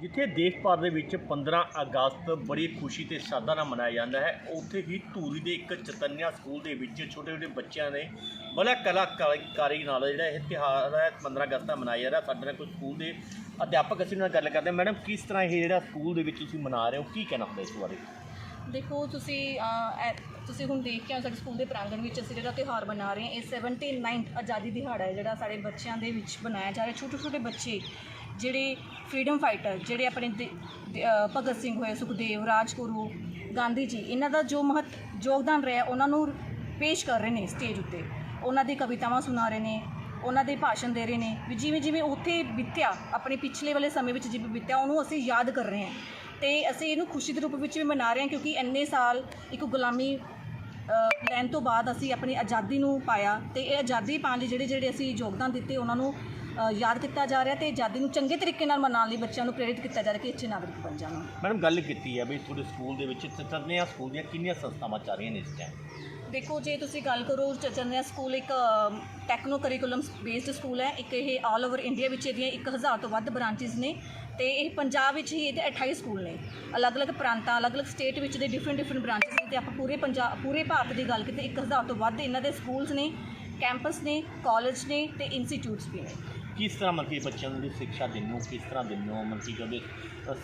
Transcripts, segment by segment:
ਜਿੱਥੇ ਦੇਸ਼ ਭਰ ਦੇ ਵਿੱਚ 15 ਅਗਸਤ ਬੜੀ ਖੁਸ਼ੀ ਤੇ ਸ਼ਰਧਾ ਨਾਲ ਮਨਾਇਆ ਜਾਂਦਾ ਹੈ, ਉੱਥੇ ਹੀ ਧੂਰੀ ਦੇ ਇੱਕ ਚਤਨਿਆ ਸਕੂਲ ਦੇ ਵਿੱਚ ਛੋਟੇ ਛੋਟੇ ਬੱਚਿਆਂ ਨੇ ਬੜਾ ਕਲਾਕਾਰੀ ਨਾਲ ਜਿਹੜਾ ਇਹ ਤਿਉਹਾਰ ਹੈ 15 ਅਗਸਤ ਦਾ ਮਨਾਇਆ ਜਾ ਰਿਹਾ। ਸਾਡੇ ਨਾਲ ਕੋਈ ਸਕੂਲ ਦੇ ਅਧਿਆਪਕ ਅਸੀਂ ਨਾਲ ਗੱਲ ਕਰਦੇ ਹਾਂ। ਮੈਡਮ, ਕਿਸ ਤਰ੍ਹਾਂ ਇਹ ਜਿਹੜਾ ਸਕੂਲ ਦੇ ਵਿੱਚ ਤੁਸੀਂ ਮਨਾ ਰਹੇ ਹੋ? ਕੀ ਕਹਿਣਾ ਹੁੰਦਾ ਇਸ ਬਾਰੇ? ਦੇਖੋ ਤੁਸੀਂ ਤੁਸੀਂ ਹੁਣ ਦੇਖ ਕੇ ਆਏ ਸਾਡੇ ਸਕੂਲ ਦੇ ਪ੍ਰਾਂਗਣ ਵਿੱਚ ਅਸੀਂ ਜਿਹੜਾ ਤਿਉਹਾਰ ਮਨਾ ਰਹੇ ਹਾਂ, ਇਹ 79th ਆਜ਼ਾਦੀ ਦਿਹਾੜਾ ਹੈ, ਜਿਹੜਾ ਸਾਡੇ ਬੱਚਿਆਂ ਦੇ ਵਿੱਚ ਬਣਾਇਆ ਜਾ ਰਿਹਾ ਛੋਟੇ ਛੋਟੇ ਬੱਚੇ, ਜਿਹੜੇ ਫਰੀडम ਫਾਈਟਰ ਜਿਹੜੇ ਆਪਣੇ ਭਗਤ ਸਿੰਘ ਹੋਏ, ਸੁਖਦੇਵ, ਰਾਜਗੁਰੂ, ਗਾਂਧੀ ਜੀ, ਇਹਨਾਂ ਦਾ ਜੋ ਮਹੱਤ, ਯੋਗਦਾਨ ਰਿਹਾ, ਉਹਨਾਂ ਨੂੰ ਪੇਸ਼ ਕਰ ਰਹੇ ਨੇ ਸਟੇਜ ਉੱਤੇ। ਉਹਨਾਂ ਦੀ ਕਵਿਤਾਵਾਂ ਸੁਣਾ ਰਹੇ ਨੇ, ਉਹਨਾਂ ਦੇ ਭਾਸ਼ਣ ਦੇ ਰਹੇ ਨੇ, ਵੀ ਜਿਵੇਂ ਜਿਵੇਂ ਉੱਥੇ ਬੀਤਿਆ, ਆਪਣੇ ਪਿਛਲੇ ਵਾਲੇ ਸਮੇਂ ਵਿੱਚ ਜਿਵੇਂ ਬੀਤਿਆ, ਉਹਨੂੰ ਅਸੀਂ ਯਾਦ ਕਰ ਰਹੇ ਹਾਂ। ਤੇ ਅਸੀਂ ਇਹਨੂੰ ਖੁਸ਼ੀ ਦੇ ਰੂਪ ਵਿੱਚ ਵੀ ਮਨਾ ਰਹੇ ਹਾਂ ਕਿਉਂਕਿ ਇੰਨੇ ਸਾਲ ਇੱਕ ਗੁਲਾਮੀ ਲੈਣ ਤੋਂ ਬਾਅਦ ਅਸੀਂ ਆਪਣੀ ਆਜ਼ਾਦੀ ਨੂੰ ਪਾਇਆ ਤੇ ਇਹ ਆਜ਼ਾਦੀ ਪਾਉਣ ਲਈ ਜਿਹੜੇ ਜਿਹੜੇ ਅਸੀਂ ਯੋਗਦਾਨ ਦਿੱਤੇ, ਉਹਨਾਂ ਨੂੰ ਯਾਦ ਕੀਤਾ ਜਾ ਰਿਹਾ ਤੇ ਆਜ਼ਾਦੀ ਨੂੰ ਚੰਗੇ ਤਰੀਕੇ ਨਾਲ ਮਨਾਉਣ ਲਈ ਬੱਚਿਆਂ ਨੂੰ ਪ੍ਰੇਰਿਤ ਕੀਤਾ ਜਾ ਰਿਹਾ ਕਿ ਅੱਛੇ ਨਾਗਰਿਕ ਬਣ ਜਾਣ। ਮੈਡਮ ਗੱਲ ਕੀਤੀ ਹੈ ਵੀ ਤੁਹਾਡੇ ਸਕੂਲ ਦੇ ਵਿੱਚ ਚਤਨਿਆ ਸਕੂਲ ਦੀਆਂ ਕਿੰਨੀਆਂ ਸੰਸਥਾਵਾਂ ਚੱਲ ਰਹੀਆਂ ਨੇ ਇਸ ਟਾਈਮ ਦੇਖੋ ਜੇ ਤੁਸੀਂ ਗੱਲ ਕਰੋ ਚਚਨਿਆ ਸਕੂਲ ਇੱਕ ਟੈਕਨੋ ਕਰਿਕੂਲਮ ਬੇਸਡ ਸਕੂਲ ਹੈ। ਇੱਕ ਇਹ ਆਲ ਓਵਰ ਇੰਡੀਆ ਵਿੱਚ ਇਹਦੀਆਂ 1000 ਤੋਂ ਵੱਧ ਬ੍ਰਾਂਚਿਸ ਨੇ ਤੇ ਇਹ ਪੰਜਾਬ ਵਿੱਚ ਹੀ ਇਹਦੇ 28 ਸਕੂਲ ਨੇ। ਅਲੱਗ-ਅਲੱਗ ਪ੍ਰਾਂਤਾਂ ਅਲੱਗ-ਅਲੱਗ ਸਟੇਟ ਵਿੱਚ ਦੇ ਡਿਫਰੈਂਟ ਡਿਫਰੈਂਟ ਬ੍ਰਾਂਚਿਸ ਨੇ ਤੇ ਆਪਾਂ ਪੂਰੇ ਪੰਜਾਬ ਪੂਰੇ ਭਾਰਤ ਦੀ ਗੱਲ ਕੀਤੇ 1000 ਤੋਂ ਵੱਧ ਇਹਨਾਂ ਦੇ ਸਕੂਲਸ ਨੇ ਕੈਂਪਸ ਨੇ ਕਾਲਜ ਨੇ ਤੇ ਇੰਸਟੀਚਿਊਟਸ ਵੀ ਨੇ। ਕਿਸ ਤਰ੍ਹਾਂ ਮਤਲਬ ਕਿ ਬੱਚਿਆਂ ਨੂੰ ਜਿਹੜੀ ਸਿੱਖਿਆ ਦਿੰਦੇ ਹੋ ਕਿਸ ਤਰ੍ਹਾਂ ਦਿੰਦੇ ਹੋ? ਮਤਲਬ ਕਿ ਕਹਿੰਦੇ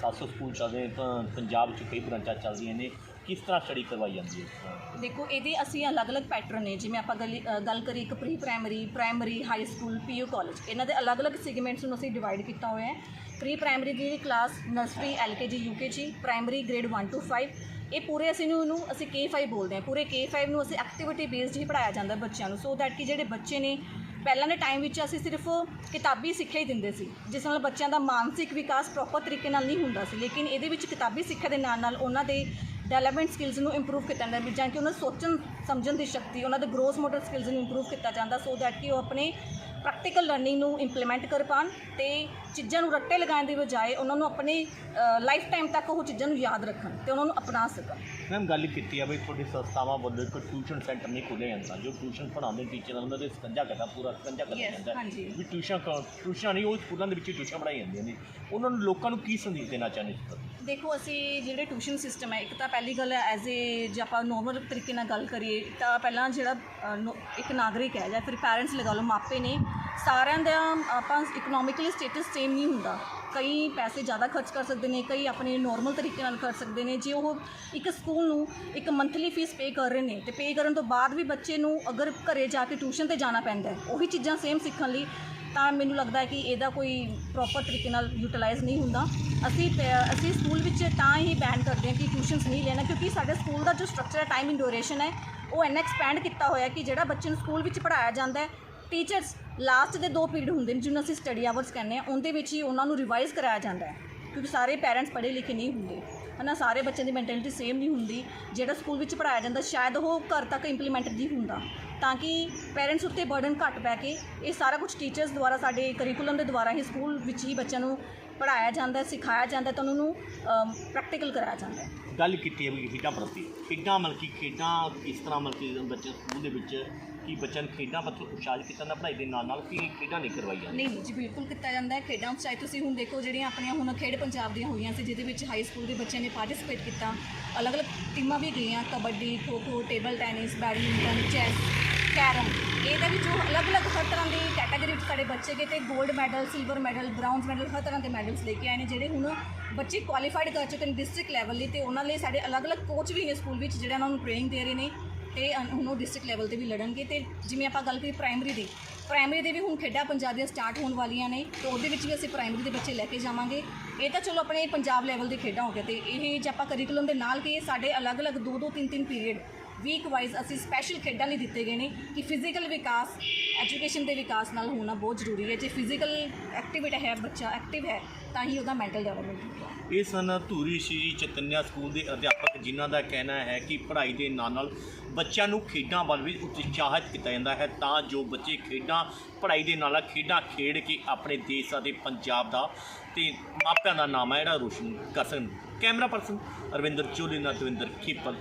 700 ਸਕੂਲ ਚੱਲਦੇ ਤਾਂ ਪੰਜਾਬ 'ਚ ਕਈ ਬ੍ਰਾਂਚਾਂ ਚੱਲਦੀਆਂ ਨੇ। ਕਿਸ ਤਰ੍ਹਾਂ ਸਟੱਡੀ ਕਰਵਾਈ ਜਾਂਦੀ ਹੈ ਦੇਖੋ ਇਹਦੇ ਅਸੀਂ ਅਲੱਗ-ਅਲੱਗ ਪੈਟਰਨ ਨੇ। ਜਿਵੇਂ ਆਪਾਂ ਗੱਲ ਅ, ਗੱਲ ਕਰੀ ਇੱਕ pre primary primary high school PU college ਇਹਨਾਂ ਦੇ ਅਲੱਗ-ਅਲੱਗ ਸੈਗਮੈਂਟਸ ਨੂੰ ਅਸੀਂ ਡਿਵਾਈਡ ਕੀਤਾ ਹੋਇਆ ਹੈ। Pre primary the class nursery LKG UKG primary grade 1 to 5 ਇਹ ਪੂਰੇ ਅਸੀਂ ਨੂੰ ਇਹਨੂੰ ਅਸੀਂ K5 ਬੋਲਦੇ ਹਾਂ। ਪੂਰੇ K5 ਨੂੰ ਅਸੀਂ ਐਕਟੀਵਿਟੀ ਬੇਸਡ ਹੀ ਪੜਾਇਆ ਜਾਂਦਾ ਬੱਚਿਆਂ ਨੂੰ। ਸੋ ਦੈਟ ਕਿ ਜਿਹੜੇ ਬੱਚੇ ਨੇ ਪਹਿਲਾਂ ਦੇ ਟਾਈਮ ਵਿੱਚ ਅਸੀਂ ਸਿਰਫ ਕਿਤਾਬੀ ਸਿੱਖਿਆ ਹੀ ਦਿੰਦੇ ਸੀ, ਜਿਸ ਨਾਲ ਬੱਚਿਆਂ ਦਾ ਮਾਨਸਿਕ ਵਿਕਾਸ ਪ੍ਰੋਪਰ ਤਰੀਕੇ ਨਾਲ ਨਹੀਂ ਹੁੰਦਾ ਸੀ। ਲੇਕਿਨ ਇਹਦੇ ਵਿੱਚ ਕਿਤਾਬੀ ਸਿੱਖਿਆ ਦੇ ਨਾਲ ਨਾਲ ਉਹਨਾਂ ਦੇ ਡਿਵੈਲਪਮੈਂਟ ਸਕਿੱਲਸ ਨੂੰ ਇੰਪਰੂਵ ਕੀਤਾ ਜਾਂਦਾ ਹੈ ਜਾਂ ਕਿ ਉਹਨਾਂ ਦੀ ਸੋਚਣ, ਸਮਝਣ ਦੀ ਸ਼ਕਤੀ, ਉਹਨਾਂ ਦੇ ਗਰੋਥ ਮੋਟਰ ਸਕਿੱਲਸ ਨੂੰ ਇੰਪਰੂਵ ਕੀਤਾ ਜਾਂਦਾ ਸੋ ਦੈਟ ਕਿ ਉਹ ਆਪਣੇ ਪ੍ਰੈਕਟੀਕਲ ਲਰਨਿੰਗ ਨੂੰ ਇੰਪਲੀਮੈਂਟ ਕਰ ਪਾਉਣ ਤੇ ਚੀਜ਼ਾਂ ਨੂੰ ਰੱਟੇ ਲਗਾਉਣ ਦੀ ਬਜਾਏ ਉਹਨਾਂ ਨੂੰ ਆਪਣੇ ਲਾਈਫ ਟਾਈਮ ਤੱਕ ਉਹ ਚੀਜ਼ਾਂ ਨੂੰ ਯਾਦ ਰੱਖਣ ਤੇ ਉਹਨਾਂ ਨੂੰ ਅਪਣਾ ਸਕਣ ਮੈਮ ਗੱਲ ਕੀਤੀ ਆ ਵੀ ਤੁਹਾਡੀ ਸੰਸਥਾਵਾਂ ਵੱਲੋਂ ਇੱਕ ਟਿਊਸ਼ਨ ਸੈਂਟਰ ਨਹੀਂ ਖੋਲ੍ਹਿਆ ਜਾਂਦਾ ਜੋ ਟਿਊਸ਼ਨ ਪੜ੍ਹਾਉਂਦੇ ਟੀਚਰ ਉਹਨਾਂ ਦੇ ਸਕੰਜਾ ਕਰਦਾ ਪੂਰਾ ਸਕੰਜਾ ਕਰਦਾ ਜਾਂਦਾ ਹੈ। ਹਾਂਜੀ। ਵੀ ਟਿਊਸ਼ਨ ਟਿਊਸ਼ਨ ਨਹੀਂ ਉਹ ਸਕੂਲਾਂ ਦੇ ਵਿੱਚ ਟਿਊਸ਼ਨ ਪੜ੍ਹਾਈ ਜਾਂਦੀਆਂ ਨੇ ਉਹਨਾਂ ਨੂੰ ਲੋਕਾਂ ਨੂੰ ਕੀ ਸੰਦੇਸ਼ ਦੇਣਾ ਚਾਹੁੰਦੇ ਪਰ ਦੇਖੋ ਅਸੀਂ ਜਿਹੜੇ ਟਿਊਸ਼ਨ ਸਿਸਟਮ ਹੈ ਇੱਕ ਤਾਂ ਪਹਿਲੀ ਗੱਲ ਐਜ਼ ਏ ਜੇ ਆਪਾਂ ਨੋਰਮਲ ਤਰੀਕੇ ਨਾਲ ਗੱਲ ਕਰੀਏ ਤਾਂ ਪਹਿਲਾਂ ਜਿਹੜਾ ਇੱਕ ਨਾਗਰਿਕ ਹੈ ਜਾਂ ਫਿਰ ਪੈਰੈਂਟਸ ਲਗਾ ਲਓ ਮਾਪੇ ਨੇ ਸਾਰਿਆਂ ਦਾ ਆਪਾਂ ਇਕਨੋਮਿਕਲੀ ਸਟੇਟਸ ਸੇਮ ਨਹੀਂ ਹੁੰਦਾ। ਕਈ ਪੈਸੇ ਜ਼ਿਆਦਾ ਖਰਚ ਕਰ ਸਕਦੇ ਨੇ, ਕਈ ਆਪਣੇ ਨੋਰਮਲ ਤਰੀਕੇ ਨਾਲ ਕਰ ਸਕਦੇ ਨੇ। ਜੇ ਉਹ ਇੱਕ ਸਕੂਲ ਨੂੰ ਇੱਕ ਮੰਥਲੀ ਫੀਸ ਪੇ ਕਰ ਰਹੇ ਨੇ, ਤੇ ਪੇ ਕਰਨ ਤੋਂ ਬਾਅਦ ਵੀ ਬੱਚੇ ਨੂੰ ਅਗਰ ਘਰੇ ਜਾ ਕੇ ਟਿਊਸ਼ਨ ਤੇ ਜਾਣਾ ਪੈਂਦਾ ਹੈ, ਉਹੀ ਚੀਜ਼ਾਂ ਸੇਮ ਸਿੱਖਣ ਲਈ ਤਾਂ ਮੈਨੂੰ ਲੱਗਦਾ ਹੈ ਕਿ ਇਹਦਾ ਕੋਈ ਪ੍ਰੋਪਰ ਤਰੀਕੇ ਨਾਲ ਯੂਟਿਲਾਈਜ਼ ਨਹੀਂ ਹੁੰਦਾ। ਅਸੀਂ ਪੈ- ਅਸੀਂ ਸਕੂਲ ਵਿੱਚ ਤਾਂ ਹੀ ਬੈਨ ਕਰਦੇ ਹਾਂ ਕਿ ਟਿਊਸ਼ਨਸ ਨਹੀਂ ਲੈਣਾ, ਕਿਉਂਕਿ ਸਾਡੇ ਸਕੂਲ ਦਾ ਜੋ ਸਟਰਕਚਰ ਹੈ ਟਾਈਮ ਇਨ ਡਿਊਰੇਸ਼ਨ ਹੈ, ਉਹ ਇੰਨਾ ਐਕਸਪੈਂਡ ਕੀਤਾ ਹੋਇਆ ਕਿ ਜਿਹੜਾ ਬੱਚੇ ਨੂੰ ਸਕੂਲ ਵਿੱਚ ਪੜਾਇਆ ਜਾਂਦਾ ਹੈ ਟੀਚਰਸ ਲਾਸਟ ਦੇ ਦੋ ਪੀਰੀਅਡ ਹੁੰਦੇ ਨੇ ਜਿਹਨੂੰ ਅਸੀਂ ਸਟੱਡੀ ਆਵਰਸ ਕਹਿੰਦੇ ਆ ਉਹਦੇ ਵਿੱਚ ਹੀ ਉਹਨਾਂ ਨੂੰ ਰਿਵਾਈਜ਼ ਕਰਾਇਆ ਜਾਂਦਾ ਹੈ, ਕਿਉਂਕਿ ਸਾਰੇ ਪੈਰੈਂਟਸ ਪੜ੍ਹੇ ਲਿਖੇ ਨਹੀਂ ਹੁੰਦੇ, ਹਨਾ, ਸਾਰੇ ਬੱਚਿਆਂ ਦੀ ਮੈਂਟੈਲਿਟੀ ਸੇਮ ਨਹੀਂ ਹੁੰਦੀ, ਜਿਹੜਾ ਸਕੂਲ ਵਿੱਚ ਪੜਾਇਆ ਜਾਂਦਾ ਸ਼ਾਇਦ ਉਹ ਘਰ ਤੱਕ ਇੰਪਲੀਮੈਂਟ ਨਹੀਂ ਹੁੰਦਾ, ਤਾਂ ਕਿ ਪੈਰੈਂਟਸ ਉੱਤੇ ਬਰਡਨ ਘੱਟ ਪੈ ਕੇ ਇਹ ਸਾਰਾ ਕੁਝ ਟੀਚਰਸ ਦੁਆਰਾ ਸਾਡੇ ਕਰਿਕੂਲਮ ਦੇ ਦੁਆਰਾ ਹੀ ਸਕੂਲ ਵਿੱਚ ਹੀ ਬੱਚਿਆਂ ਨੂੰ ਪੜਾਇਆ ਜਾਂਦਾ, ਸਿਖਾਇਆ ਜਾਂਦਾ ਹੈ ਤਾਂ ਉਹਨਾਂ ਨੂੰ ਪ੍ਰੈਕਟੀਕਲ ਕਰਾਇਆ ਜਾਂਦਾ ਗੱਲ ਕੀਤੀ ਹੈ ਵੀ ਖੇਡਾਂ ਪ੍ਰਤੀ ਖੇਡਾਂ ਮਤਲਬ ਕਿ ਖੇਡਾਂ ਕਿਸ ਤਰ੍ਹਾਂ ਮਤਲਬ ਕਿ ਬੱਚੇ ਸਕੂਲ ਦੇ ਵਿੱਚ ਕੀ ਬੱਚਿਆਂ ਨੂੰ ਖੇਡਾਂ ਪ੍ਰਤੀ ਉਤਸ਼ਾਹਿਤ ਕੀਤਾ ਜਾਂਦਾ ਪੜ੍ਹਾਈ ਦੇ ਨਾਲ ਨਾਲ ਕੀ ਖੇਡਾਂ ਨਹੀਂ ਕਰਵਾਈ ਨਹੀਂ ਜੀ, ਬਿਲਕੁਲ ਕੀਤਾ ਜਾਂਦਾ ਹੈ ਖੇਡਾਂ। ਵਿੱਚ ਚਾਹੇ ਤੁਸੀਂ ਹੁਣ ਦੇਖੋ ਜਿਹੜੀਆਂ ਆਪਣੀਆਂ ਹੁਣ ਖੇਡ ਪੰਜਾਬ ਦੀਆਂ ਹੋਈਆਂ ਸੀ, ਜਿਹਦੇ ਵਿੱਚ ਹਾਈ ਸਕੂਲ ਦੇ ਬੱਚਿਆਂ ਨੇ ਪਾਰਟਿਸਿਪੇਟ ਕੀਤਾ। ਅਲੱਗ-ਅਲੱਗ ਟੀਮਾਂ ਵੀ ਗਈਆਂ, kabaddi kho kho table tennis badminton chess carrom. ਇਹਦੇ ਵਿੱਚ ਉਹ ਅਲੱਗ-ਅਲੱਗ ਹਰ ਤਰ੍ਹਾਂ ਦੀ ਕੈਟਾਗਰੀ ਵਿੱਚ ਸਾਡੇ ਬੱਚੇ ਗਏ ਤੇ 골ਡ medal silver medal bronze medal ਹਰ ਤਰ੍ਹਾਂ ਦੇ ਮੈਡਲਸ ਲੈ ਕੇ ਆਏ ਨੇ, ਜਿਹੜੇ ਹੁਣ ਬੱਚੇ ਕੁਆਲੀਫਾਈਡ ਕਰ ਚੁੱਕੇ ਨੇ ਡਿਸਟ੍ਰਿਕਟ ਲੈਵਲ ਲਈ ਤੇ ਉਹਨਾਂ ਲਈ ਸਾਡੇ ਅਲੱਗ-ਅਲੱਗ ਕੋਚ ਵੀ ਨੇ ਸਕੂਲ ਵਿੱਚ, ਜਿਹੜੇ ਉਹਨਾਂ ਨੂੰ ਟ੍ਰੇਨਿੰਗ ਦੇ ਰਹੇ ਨੇ। ਤੇ ਅਨ- ਹੁਣ ਉਹ ਡਿਸਟ੍ਰਿਕਟ ਲੈਵਲ ਤੇ ਵੀ ਲੜਨਗੇ ਤੇ ਜਿਵੇਂ ਆਪਾਂ ਗੱਲ ਕਰੀ ਪ੍ਰਾਇਮਰੀ ਦੀ ਪ੍ਰਾਇਮਰੀ ਦੇ ਵੀ ਹੁਣ ਖੇਡਾਂ ਪੰਜਾਬ ਦੀਆਂ ਸਟਾਰਟ ਹੋਣ ਵਾਲੀਆਂ ਨੇ, ਤੇ ਉਹਦੇ ਵਿੱਚ ਵੀ ਅਸੀਂ ਪ੍ਰਾਇਮਰੀ ਦੇ ਬੱਚੇ ਲੈ ਕੇ ਜਾਵਾਂਗੇ। ਇਹ ਤਾਂ ਚਲੋ ਆਪਣੇ ਪੰਜਾਬ ਲੈਵਲ ਦੀ ਖੇਡਾਂ ਹੋ ਗਿਆ ਤੇ ਇਹ ਜੇ ਆਪਾਂ ਕਰਿਕੂਲਮ ਦੇ ਨਾਲ ਕਿ ਸਾਡੇ ਅਲੱਗ-ਅਲੱਗ ਦੋ ਦੋ ਤਿੰਨ ਤਿੰਨ ਪੀਰੀਅਡ ਵੀਕ ਵਾਈਜ਼ ਅਸੀਂ ਸਪੈਸ਼ਲ ਖੇਡਾਂ ਲਈ ਦਿੱਤੇ ਗਏ ਨੇ ਕਿ ਫਿਜ਼ੀਕਲ ਵਿਕਾਸ ਐਜੂਕੇਸ਼ਨ ਦੇ ਵਿਕਾਸ ਨਾਲ ਹੋਣਾ ਬਹੁਤ ਜ਼ਰੂਰੀ ਹੈ। ਜੇ ਫਿਜ਼ੀਕਲ ਐਕਟੀਵਿਟੀ ਹੈ, ਬੱਚਾ ਐਕਟਿਵ ਹੈ, ਤਾਂ ਹੀ ਉਹਦਾ ਮੈਂਟਲ ਡਿਵੈਲਪਮੈਂਟ ਹੋਊਗਾ ਇਹ ਸਨ ਧੂਰੀ ਸ਼੍ਰੀ ਚੈਤਨਿਆ ਸਕੂਲ ਦੇ ਅਧਿਆਪਕ, ਜਿਨ੍ਹਾਂ ਦਾ ਕਹਿਣਾ ਹੈ ਕਿ ਪੜ੍ਹਾਈ ਦੇ ਨਾਲ ਨਾਲ ਬੱਚਿਆਂ ਨੂੰ ਖੇਡਾਂ ਵੱਲ ਵੀ ਉਤਸ਼ਾਹਿਤ ਕੀਤਾ ਜਾਂਦਾ ਹੈ, ਤਾਂ ਜੋ ਬੱਚੇ ਖੇਡਾਂ, ਪੜ੍ਹਾਈ ਦੇ ਨਾਲ ਨਾਲ ਖੇਡਾਂ ਖੇਡ ਕੇ ਆਪਣੇ ਦੇਸ਼ ਅਤੇ ਪੰਜਾਬ ਦਾ ਤੇ ਮਾਪਿਆਂ ਦਾ ਨਾਮ ਹੈ ਜਿਹੜਾ ਰੋਸ਼ਨ ਕਰ ਸਕਣ। ਕੈਮਰਾ ਪਰਸਨ ਅਰਵਿੰਦਰ ਚੋਲੀ ਨਾਲ ਦਵਿੰਦਰ ਖੇਪਲ।